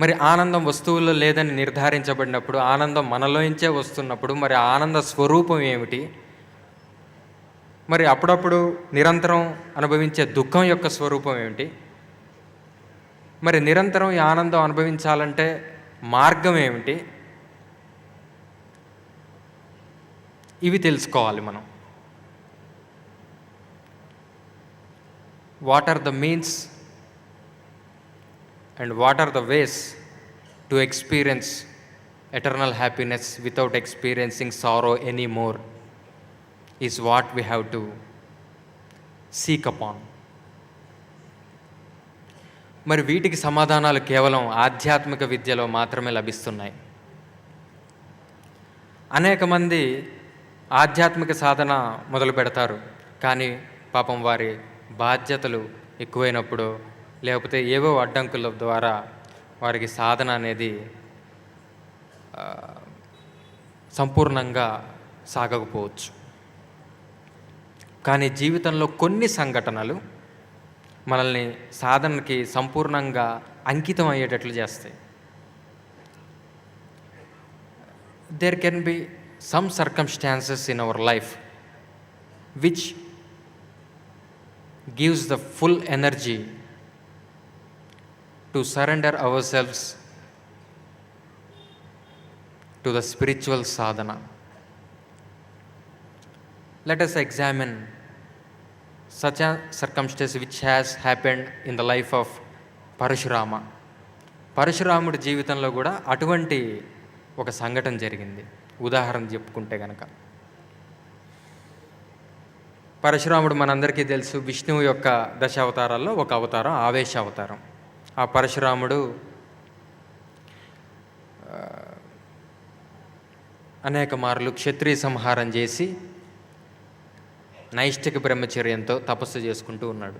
మరి ఆనందం వస్తువుల్లో లేదని నిర్ధారించబడినప్పుడు ఆనందం మనలోంచే వస్తున్నప్పుడు మరి ఆనంద స్వరూపం ఏమిటి? మరి అప్పుడప్పుడు నిరంతరం అనుభవించే దుఃఖం యొక్క స్వరూపం ఏమిటి? మరి నిరంతరం ఈ ఆనందం అనుభవించాలంటే మార్గం ఏమిటి? ఇవి తెలుసుకోవాలి మనం. What are the means and what are the ways to experience eternal happiness without experiencing sorrow any more is what we have to seek upon మరి వీటికి సమాధానాలు కేవలం ఆధ్యాత్మిక విద్యలో మాత్రమే లభిస్తున్నాయి. అనేక మంది ఆధ్యాత్మిక సాధన మొదలు పెడతారు. కానీ పాపం వారి బాధ్యతలు ఎక్కువైనప్పుడు లేకపోతే ఏవో అడ్డంకుల ద్వారా వారికి సాధన అనేది సంపూర్ణంగా సాగకపోవచ్చు. కానీ జీవితంలో కొన్ని సంఘటనలు మనల్ని సాధనకి సంపూర్ణంగా అంకితం అయ్యేటట్లు చేస్తాయి. There can be some circumstances in our life which gives the full energy to surrender our selfs to the spiritual sadhana let us examine such a circumstance which has happened in the life of Parashurama పరశురాముడి జీవితంలో కూడా అటువంటి ఒక సంఘటన జరిగింది. ఉదాహరణ చెప్పుకుంటే కనుక పరశురాముడు మనందరికీ తెలుసు విష్ణువు యొక్క దశ అవతారాల్లో ఒక అవతారం ఆవేశ అవతారం ఆ పరశురాముడు అనేక మార్లు క్షత్రియ సంహారం చేసి నైష్టిక బ్రహ్మచర్యంతో తపస్సు చేసుకుంటూ ఉన్నాడు.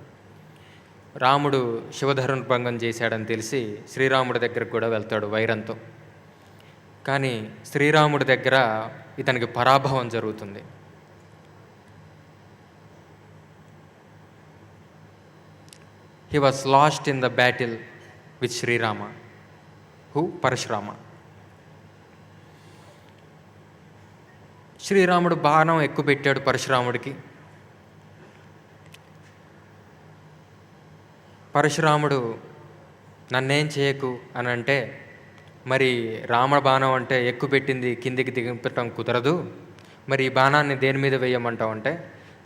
రాముడు శివధరుని భంగం చేశాడని తెలిసి శ్రీరాముడి దగ్గరకు కూడా వెళ్తాడు వైరంతో. కానీ శ్రీరాముడి దగ్గర ఇతనికి పరాభవం జరుగుతుంది. He was lost in the battle with Srirama who Parashurama శ్రీరాముడు బాణం ఎక్కువ పెట్టాడు పరశురాముడికి పరశురాముడు నన్నేం చేయకు అని అంటే మరి రామ బాణం అంటే ఎక్కువ పెట్టింది కిందికి దింపటం కుదరదు. మరి ఈ బాణాన్ని దేని మీద వేయమంటావు అంటే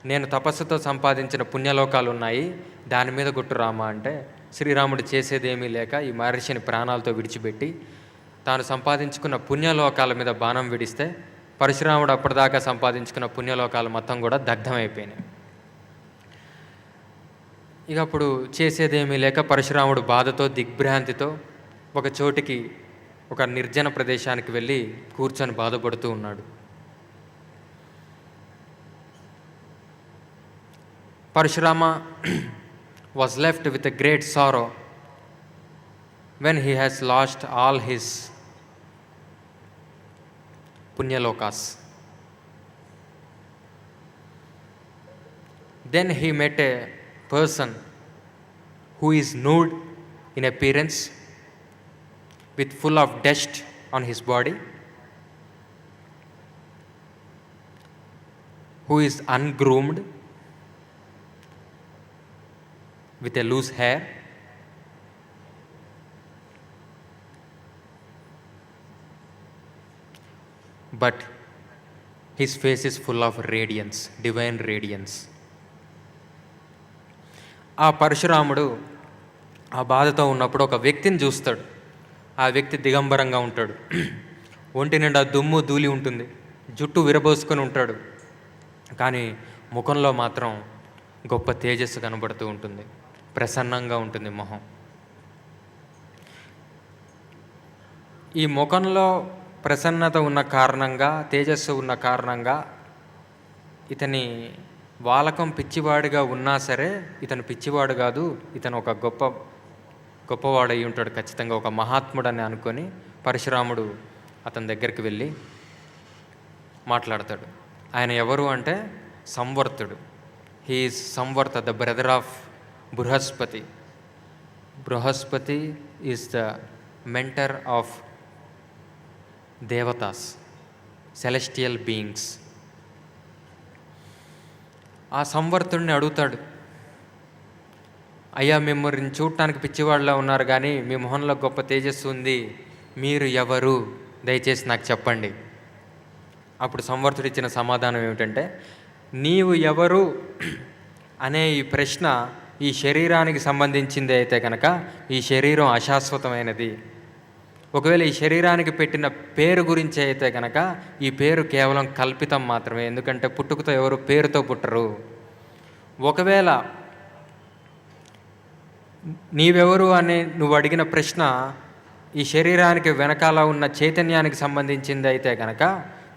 నేను తపస్సుతో సంపాదించిన పుణ్యలోకాలు ఉన్నాయి దాని మీద గుట్టు రామ అంటే శ్రీరాముడు చేసేదేమీ లేక ఈ మహర్షిని ప్రాణాలతో విడిచిపెట్టి తాను సంపాదించుకున్న పుణ్యలోకాల మీద బాణం విడిస్తే పరశురాముడు అప్పటిదాకా సంపాదించుకున్న పుణ్యలోకాలు మొత్తం కూడా దగ్ధమైపోయినాయి. ఇక అప్పుడు చేసేదేమీ లేక పరశురాముడు బాధతో దిగ్భ్రాంతితో ఒక చోటికి ఒక నిర్జన ప్రదేశానికి వెళ్ళి కూర్చొని బాధపడుతూ ఉన్నాడు. Parshurama was left with a great sorrow when he has lost all his punyalokas. Then he met a person who is nude in appearance with full of dust on his body who is ungroomed with a loose hair. But his face is full of radiance divine radiance. ఆ పరశురాముడు ఆ బాధతో ఉన్నప్పుడు ఒక వ్యక్తిని చూస్తాడు. ఆ వ్యక్తి దిగంబరంగా ఉంటాడు. ఒంటి నిండా దుమ్ము ధూళి ఉంటుంది. జుట్టు విరబోసుకొని ఉంటాడు. కానీ ముఖంలో మాత్రం గొప్ప తేజస్సు కనబడుతూ ఉంటుంది. ప్రసన్నంగా ఉంటుంది మొహం. ఈ ముఖంలో ప్రసన్నత ఉన్న కారణంగా తేజస్సు ఉన్న కారణంగా ఇతని వాలకం పిచ్చివాడిగా ఉన్నా సరే ఇతను పిచ్చివాడు కాదు ఇతను ఒక గొప్ప గొప్పవాడు అయి ఉంటాడు ఖచ్చితంగా ఒక మహాత్ముడు అని అనుకొని పరశురాముడు అతని దగ్గరికి వెళ్ళి మాట్లాడతాడు. ఆయన ఎవరు అంటే సంవర్తుడు. He is Samvarta the brother of Brihaspati. Brihaspati is the mentor of devatas celestial beings ఆ సంవర్తుడిని అడుగుతాడు. అయ్యా మిమ్మల్ని చూడటానికి పిచ్చివాళ్ళలో ఉన్నారు కానీ మీ మొహంలో గొప్ప తేజస్సు ఉంది. మీరు ఎవరు? దయచేసి నాకు చెప్పండి. అప్పుడు సంవర్తుడు ఇచ్చిన సమాధానం ఏమిటంటే నీవు ఎవరు? అనే ఈ ప్రశ్న ఈ శరీరానికి సంబంధించింది అయితే కనుక ఈ శరీరం అశాశ్వతమైనది. ఒకవేళ ఈ శరీరానికి పెట్టిన పేరు గురించి అయితే కనుక ఈ పేరు కేవలం కల్పితం మాత్రమే. ఎందుకంటే పుట్టుకతో ఎవరు పేరుతో పుట్టరు. ఒకవేళ నీవెవరు అని నువ్వు అడిగిన ప్రశ్న ఈ శరీరానికి వెనకాల ఉన్న చైతన్యానికి సంబంధించింది అయితే కనుక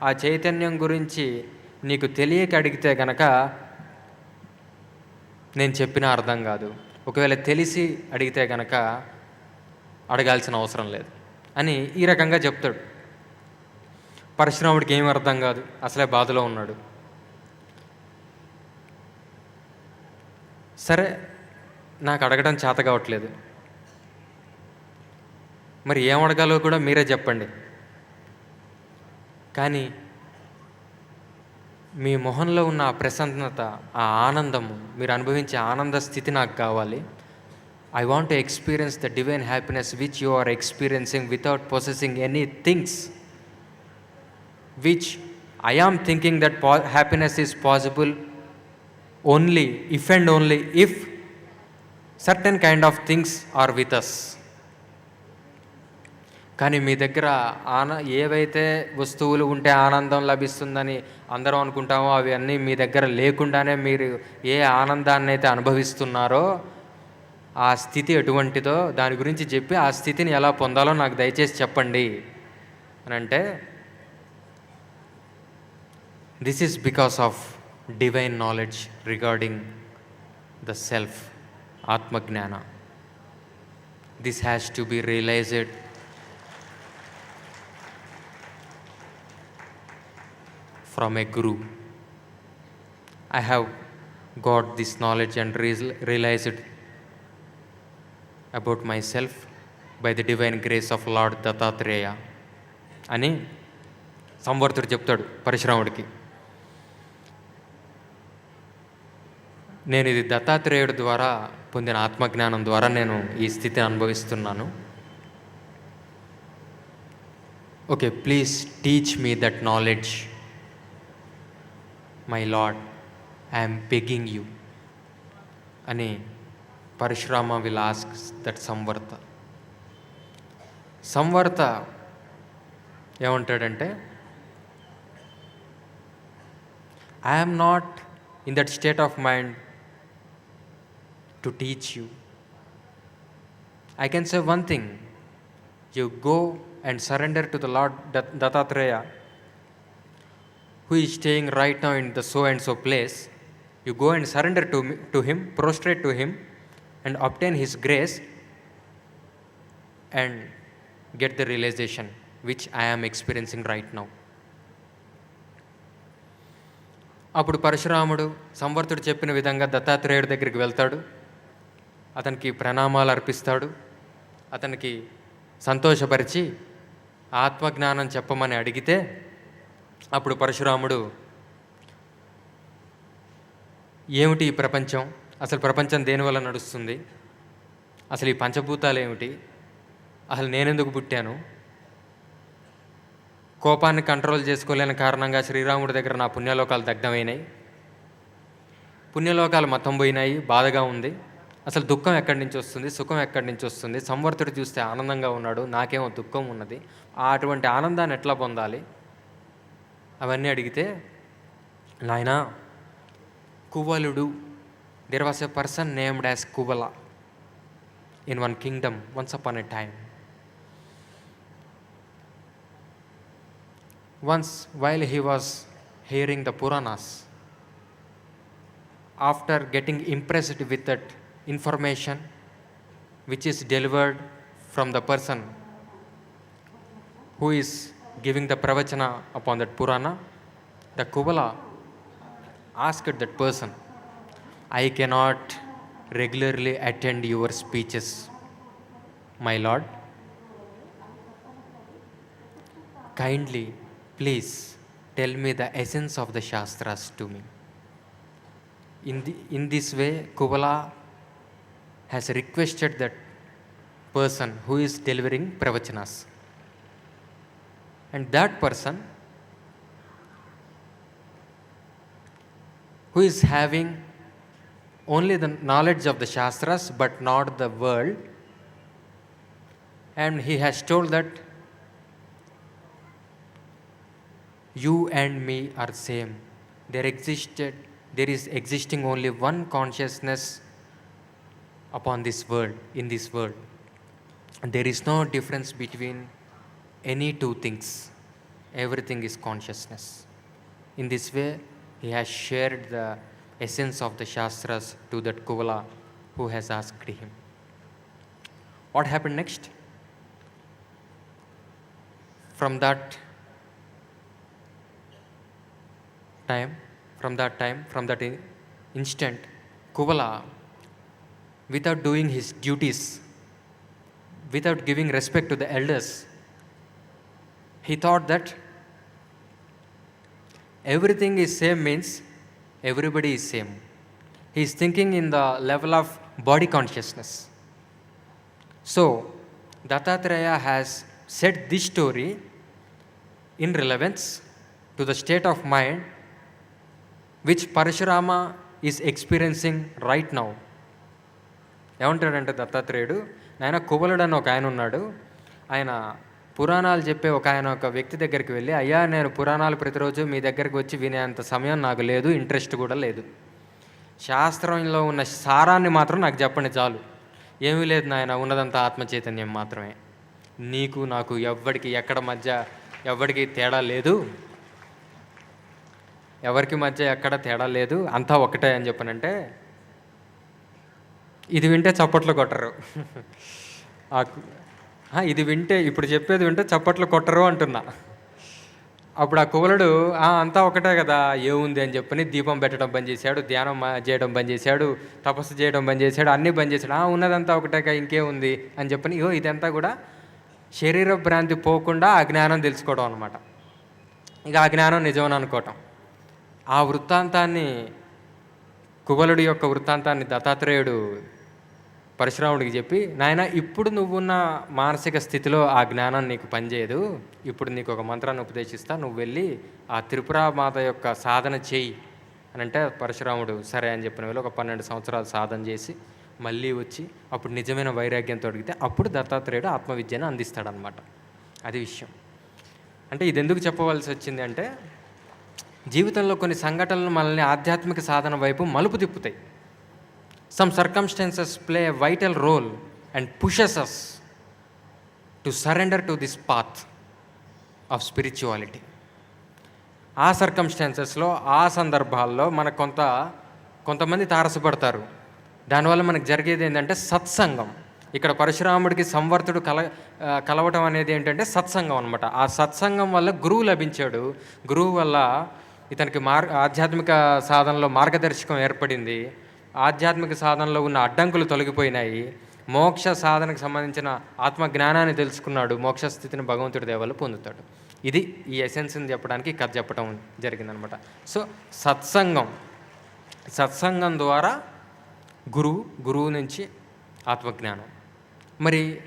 ఆ చైతన్యం గురించి నీకు తెలియక అడిగితే కనుక నేను చెప్పిన అర్థం కాదు. ఒకవేళ తెలిసి అడిగితే కనుక అడగాల్సిన అవసరం లేదు అని ఈ రకంగా చెప్తాడు. పరశురాముడికి ఏమి అర్థం కాదు. అసలే బాధలో ఉన్నాడు. సరే నాకు అడగడం చేత కావట్లేదు. మరి ఏం అడగాలో కూడా మీరే చెప్పండి. కానీ మీ మొహంలో ఉన్న ఆ ప్రసన్నత ఆ ఆనందము మీరు అనుభవించే ఆనంద స్థితి నాకు కావాలి. I want to experience the divine happiness which you are experiencing without possessing any things which I am thinking that పా happiness is possible only if and only if certain kind of things are with us కానీ మీ దగ్గర ఆన ఏవైతే వస్తువులు ఉంటే ఆనందం లభిస్తుందని అందరం అనుకుంటామో అవి అన్నీ మీ దగ్గర లేకుండానే మీరు ఏ ఆనందాన్ని అయితే అనుభవిస్తున్నారో ఆ స్థితి ఎటువంటిదో దాని గురించి చెప్పి ఆ స్థితిని ఎలా పొందాలో నాకు దయచేసి చెప్పండి అని అంటే this is because of divine knowledge regarding the self atmajnana this has to be realized from from guru I have have this knowledge and and realized about my self by the divine grace of lord Dattatreya అని సంవర్ధుడు చెప్తాడు పరశురాముడికి నేను ఇది దత్తాత్రేయుడు ద్వారా పొందిన ఆత్మజ్ఞానం ద్వారా నేను ఈ స్థితిని అనుభవిస్తున్నాను okay please teach me that knowledge my lord I'm begging you అని Parashurama will ask that Samvarta. Samvarta ఏమంటాడంటే I'm not in that state of mind to teach you I can say one thing you go and surrender to the lord Dattatreya who is staying right now in the so and so place, you go and surrender to, me, to him, prostrate to him, and obtain his grace and get the realization which I am experiencing right now. అప్పుడు పరశురాముడు సంవర్తుడు చెప్పిన విధంగా దత్తాత్రేయుడి దగ్గరికి వెళ్తాడు అతనికి ప్రణామాలు అర్పిస్తాడు అతనికి సంతోషపరిచి ఆత్మజ్ఞానం చెప్పమని అడిగితే అప్పుడు పరశురాముడు ఏమిటి ఈ ప్రపంచం? అసలు ప్రపంచం దేనివల్ల నడుస్తుంది? అసలు ఈ పంచభూతాలు ఏమిటి అసలు నేనెందుకు పుట్టాను? కోపాన్ని కంట్రోల్ చేసుకోలేని కారణంగా శ్రీరాముడి దగ్గర నా పుణ్యలోకాలు దగ్ధమైనాయి. పుణ్యలోకాలు మతం పోయినాయి బాధగా ఉంది. అసలు దుఃఖం ఎక్కడి నుంచి వస్తుంది? సుఖం ఎక్కడి నుంచి వస్తుంది? సంవర్తుడు చూస్తే ఆనందంగా ఉన్నాడు. నాకేమో దుఃఖం ఉన్నది. ఆ అటువంటి ఆనందాన్ని ఎట్లా పొందాలి? అవన్నీ అడిగితే నాయన కువలుడు there was a person named as Kuvala in one kingdom once upon a time once while he was hearing the Puranas after getting impressed with that information which is delivered from the person who is giving the pravachana upon that Purana, the Kuvala asked that person, I cannot regularly attend your speeches, my lord. kindly, please tell me the essence of the Shastras to me. In, the, in this way, Kuvala has requested that person who is delivering pravachanas. And that person who is having only the knowledge of the Shastras but not the world, and he has told that you and me are same. There existed there is existing only one consciousness upon this world in this world. And there is no difference between any two things everything is consciousness. In this way he has shared the essence of the shastras to that kuvala who has asked him. What happened next? From that time, from that time, from that instant, Kuvala, without doing his duties, without giving respect to the elders, he thought that everything is same means everybody is same. He is thinking in the level of body consciousness. So, Dattatreya has said this story in relevance to the state of mind which Parashurama is experiencing right now. ఏమంటాడంటే దత్తాత్రేయుడు నాయన కుబలుడు అని ఒక ఆయన ఉన్నాడు ఆయన పురాణాలు చెప్పే ఒక ఆయన ఒక వ్యక్తి దగ్గరికి వెళ్ళి అయ్యా నేను పురాణాలు ప్రతిరోజు మీ దగ్గరికి వచ్చి వినేంత సమయం నాకు లేదు ఇంట్రెస్ట్ కూడా లేదు. శాస్త్రంలో ఉన్న సారాన్ని మాత్రం నాకు చెప్పండి చాలు. ఏమీ లేదు నాయన ఉన్నదంతా ఆత్మచైతన్యం మాత్రమే. నీకు నాకు ఎవ్వడికి ఎక్కడ మధ్య ఎవ్వడికి తేడా లేదు. ఎవరికి మధ్య ఎక్కడ తేడా లేదు అంతా ఒకటే అని చెప్పనంటే ఇది వింటే చప్పట్లు కొట్టరు. ఇది వింటే ఇప్పుడు చెప్పేది వింటే చప్పట్లు కొట్టరు అంటున్నా. అప్పుడు ఆ కువలుడు అంతా ఒకటే కదా ఏముంది? అని చెప్పని దీపం పెట్టడం బంద్ చేశాడు ధ్యానం చేయడం బంద్ చేశాడు తపస్సు చేయడం బంద్ చేశాడు అన్నీ బంద్ చేశాడు. "ఆ, ఉన్నదంతా ఒకటేగా ఇంకేముంది? అని చెప్పని ఇగో ఇదంతా కూడా శరీర భ్రాంతి పోకుండా ఆ జ్ఞానం తెలుసుకోవడం అనమాట ఇక ఆ జ్ఞానం నిజమని అనుకోవటం. ఆ వృత్తాంతాన్ని కుబలుడి యొక్క వృత్తాంతాన్ని దత్తాత్రేయుడు పరశురాముడికి చెప్పి నాయన ఇప్పుడు నువ్వున్న మానసిక స్థితిలో ఆ జ్ఞానం నీకు పనిచేయదు. ఇప్పుడు నీకు ఒక మంత్రాన్ని ఉపదేశిస్తా. నువ్వు వెళ్ళి ఆ త్రిపుర మాత యొక్క సాధన చేయి. అని అంటే పరశురాముడు సరే అని చెప్పిన వేళ ఒక పన్నెండు సంవత్సరాలు సాధన చేసి మళ్ళీ వచ్చి అప్పుడు నిజమైన వైరాగ్యంతో అడిగితే అప్పుడు దత్తాత్రేయుడు ఆత్మవిద్యను అందిస్తాడనమాట అది విషయం. అంటే ఇది ఎందుకు చెప్పవలసి వచ్చింది అంటే జీవితంలో కొన్ని సంఘటనలు మనల్ని ఆధ్యాత్మిక సాధన వైపు మలుపు తిప్పుతాయి. Some circumstances play vital role and pushes us to surrender to this path of spirituality ఆ సర్కమ్స్టాన్సెస్లో ఆ సందర్భాల్లో మనకు కొంత కొంతమంది తారసపడతారు. దానివల్ల మనకు జరిగేది ఏంటంటే సత్సంగం. ఇక్కడ పరశురాముడికి సంవర్తుడు కల కలవటం అనేది ఏంటంటే సత్సంగం అనమాట ఆ సత్సంగం వల్ల గురువు లభించాడు. గురువు వల్ల ఇతనికి మార్ ఆధ్యాత్మిక సాధనలో మార్గదర్శకం ఏర్పడింది. ఆధ్యాత్మిక సాధనలో ఉన్న అడ్డంకులు తొలగిపోయినాయి. మోక్ష సాధనకు సంబంధించిన ఆత్మ జ్ఞానాన్ని తెలుసుకున్నాడు. మోక్ష స్థితిని భగవంతుడి దేవాలు పొందుతాడు. ఇది ఈ ఎసెన్స్ని చెప్పడానికి కథ చెప్పడం జరిగిందనమాట. సో సత్సంగం. సత్సంగం ద్వారా గురువు గురువు నుంచి ఆత్మజ్ఞానం. మరి